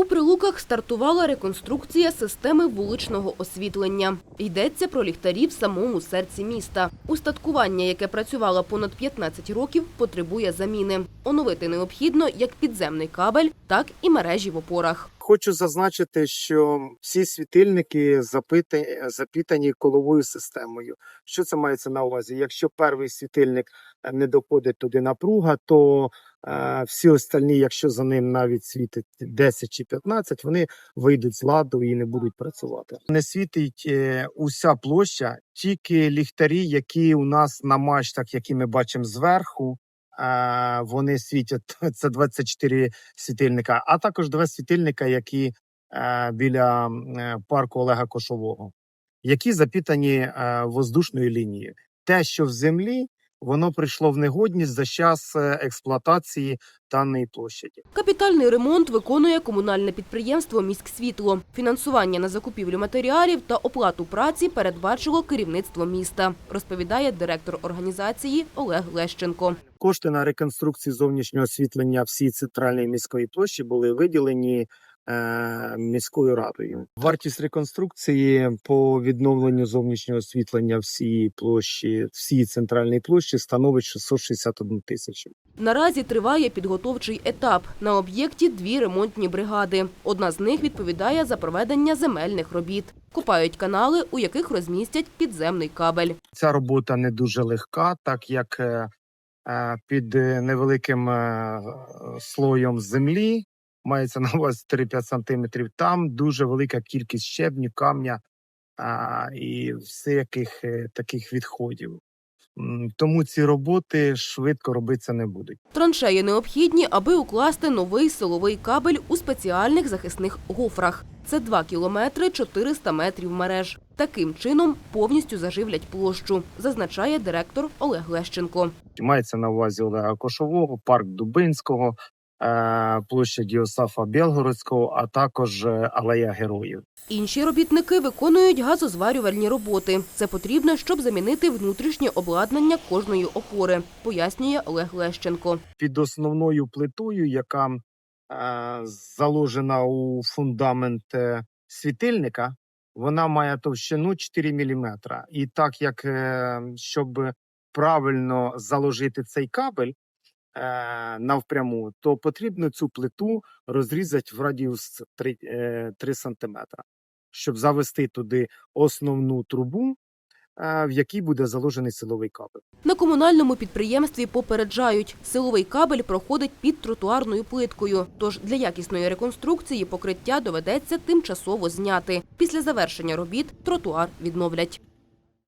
У Прилуках стартувала реконструкція системи вуличного освітлення. Йдеться про ліхтарі в самому серці міста. Устаткування, яке працювало понад 15 років, потребує заміни. Оновити необхідно як підземний кабель, так і мережі в опорах. Хочу зазначити, що всі світильники запита- запітані коловою системою. Що це мається на увазі? Якщо перший світильник е, не доходить туди напруга, то е, всі остальні, якщо за ним навіть світить 10 чи 15, вони вийдуть з ладу і не будуть працювати. Не світить е, уся площа, тільки ліхтарі, які у нас на мачтах, які ми бачимо зверху. Вони світять це 24 світильника, а також два світильника, які е, біля е, парку Олега Кошового, які запітані е, воздушною лінією. Те, що в землі, воно прийшло в негодність за час е, експлуатації даної площаді. Капітальний ремонт виконує комунальне підприємство «Міськсвітло». Фінансування на закупівлю матеріалів та оплату праці передбачило керівництво міста, розповідає директор організації Олег Лещенко. Кошти на реконструкцію зовнішнього освітлення всієї центральної міської площі були виділені міською радою. Вартість реконструкції по відновленню зовнішнього освітлення всієї площі, всієї центральної площі становить 661 тисячу. Наразі триває підготовчий етап. На об'єкті дві ремонтні бригади. Одна з них відповідає за проведення земельних робіт. Купають канали, у яких розмістять підземний кабель. Ця робота не дуже легка, так як е, е, під е, невеликим е, слоєм землі мається на увазі 3-5 сантиметрів. Там дуже велика кількість щебню, камня а, і всяких е, таких відходів. Тому ці роботи швидко робитися не будуть. Траншеї необхідні, аби укласти новий силовий кабель у спеціальних захисних гофрах. Це 2 кілометри 400 метрів мереж. Таким чином повністю заживлять площу, зазначає директор Олег Лещенко. Мається на увазі Олега Кошового, парк Дубинського, е, площа Діосафа Білгородського, а також е, Алея Героїв. Інші робітники виконують газозварювальні роботи. Це потрібно, щоб замінити внутрішнє обладнання кожної опори, пояснює Олег Лещенко. під основною плитою, яка е, заложена у фундамент світильника, вона має товщину 4 мм. І так як щоб правильно заложити цей кабель навпряму, то потрібно цю плиту розрізати в радіус 3, е, 3 см, щоб завести туди основну трубу, е, в якій буде заложений силовий кабель. На комунальному підприємстві попереджають, силовий кабель проходить під тротуарною плиткою. Тож для якісної реконструкції покриття доведеться тимчасово зняти. Після завершення робіт тротуар відновлять.